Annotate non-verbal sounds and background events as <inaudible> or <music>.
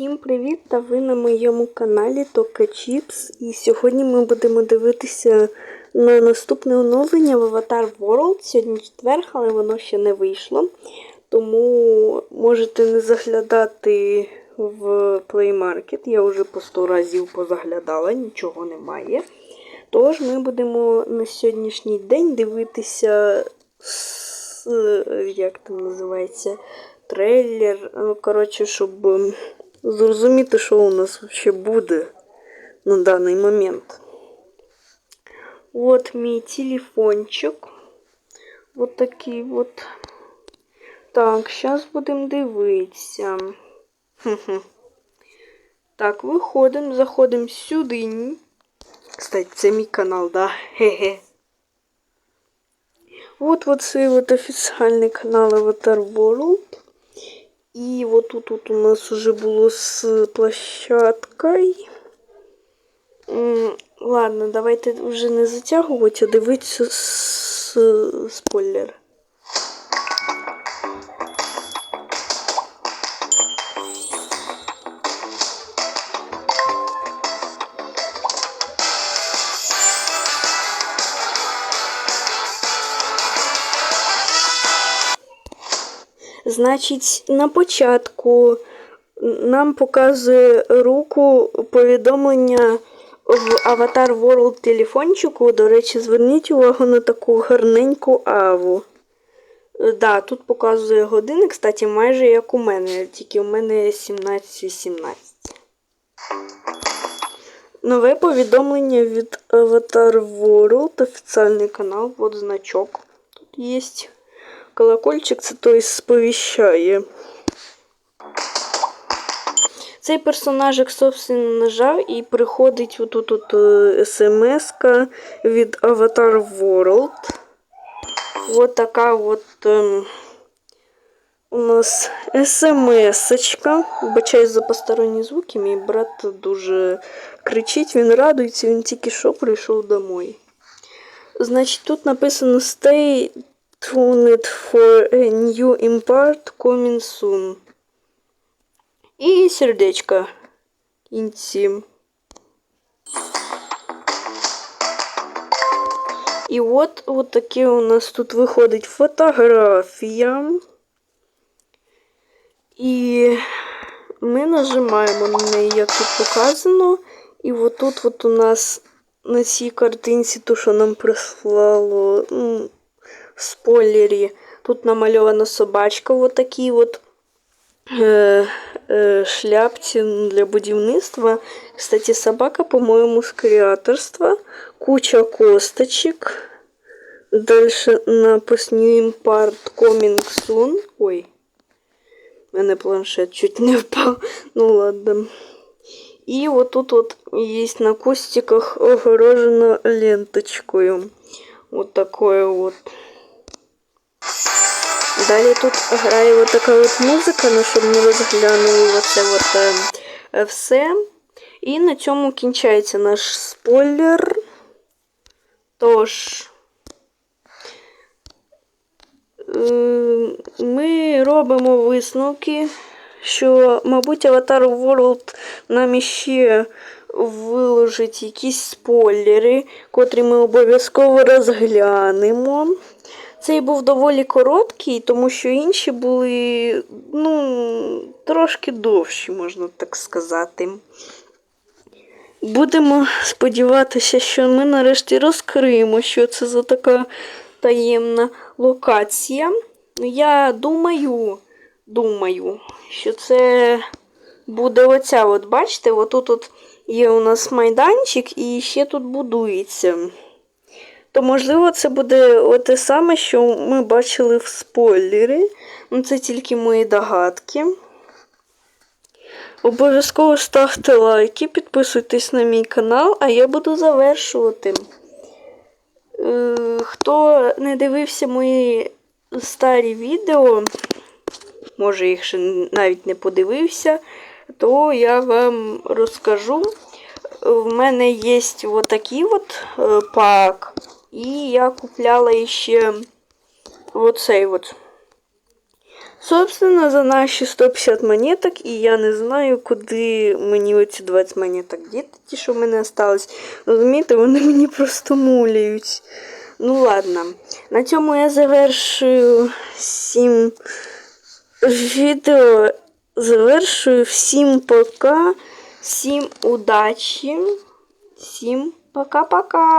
Всім привіт! Та ви на моєму каналі Тока Чіпс. І сьогодні ми будемо дивитися на наступне оновлення в Avatar World. Сьогодні четвер, але воно ще не вийшло. Тому можете не заглядати в Play Market. Я вже по 100 разів позаглядала, нічого немає. Тож ми будемо на сьогоднішній день дивитися, як там називається, трейлер. Ну, коротше, щоб зрозуміти, що у нас взагалі буде на даний момент. От мій телефончик. Вот такий от. Так, зараз будемо дивитися. <laughs> Так, виходимо, заходимо сюди. Кстати, це мій канал, да? Хе-хе. Вот вот цей вот офіціальний канал Avatar World. І вот тут вот у нас уже було с площадкой. Ладно, давайте вже не затягувати, а дивитися спойлер. Значить, на початку нам показує руку повідомлення в Avatar World телефончику. До речі, зверніть увагу на таку гарненьку аву. Да, тут показує години, кстати, майже як у мене, тільки у мене 17.18. Нове повідомлення від Avatar World, офіціальний канал, от значок. Тут є колокольчик, це той сповіщає. Цей персонажик, собственно, нажав і приходить отут от смс від Avatar World. Вот така от ем, у нас смс-очка. Вибачаюсь за посторонні звуки. Мій брат дуже кричить, він радується, він тільки що прийшов домой. Значить, тут написано Stay tuned for a new import coming soon. І сердечко кінці. І от, от таке у нас тут виходить фотографія. І ми нажимаємо на неї, як тут показано. І отут от у нас на цій картинці, то, що нам прислало спойлері, тут намальована собачка, от такий от е, е, шляпці для будівництва. Кстати, собака, по-моєму, з креаторства. Куча косточек. Дальше напис New Impart Coming Soon. Ой. У мене планшет чуть не впав. Ну ладно. І вот тут вот есть на кустиках огорожено ленточкою. Вот такое вот. Далі тут грає от така от музика, ну щоб ми розглянули оце от е, е, все. І на цьому кінчається наш спойлер. Тож, е, ми робимо висновки, що, мабуть, Avatar World нам іще виложить якісь спойлери, котрі ми обов'язково розглянемо. Цей був доволі короткий, тому що інші були, ну, трошки довші, можна так сказати. Будемо сподіватися, що ми нарешті розкриємо, що це за така таємна локація. Я думаю, думаю, що це буде оця, от бачите, отут от є у нас майданчик і ще тут будується. То, можливо, це буде те саме, що ми бачили в спойлері. Ну, це тільки мої догадки. Обов'язково ставте лайки, підписуйтесь на мій канал, а я буду завершувати. Е, Хто не дивився мої старі відео, може їх ще навіть не подивився, то я вам розкажу. В мене є отакий от е, пак. І я купляла ще оцей от. Собственно, за наші 150 монеток, і я не знаю, куди мені оці 20 монеток діти, ті, що в мене остались. Розумієте, вони мені просто муляють. Ну ладно, на цьому я завершую всім відео. Завершую всім пока, всім удачі, всім пока-пока.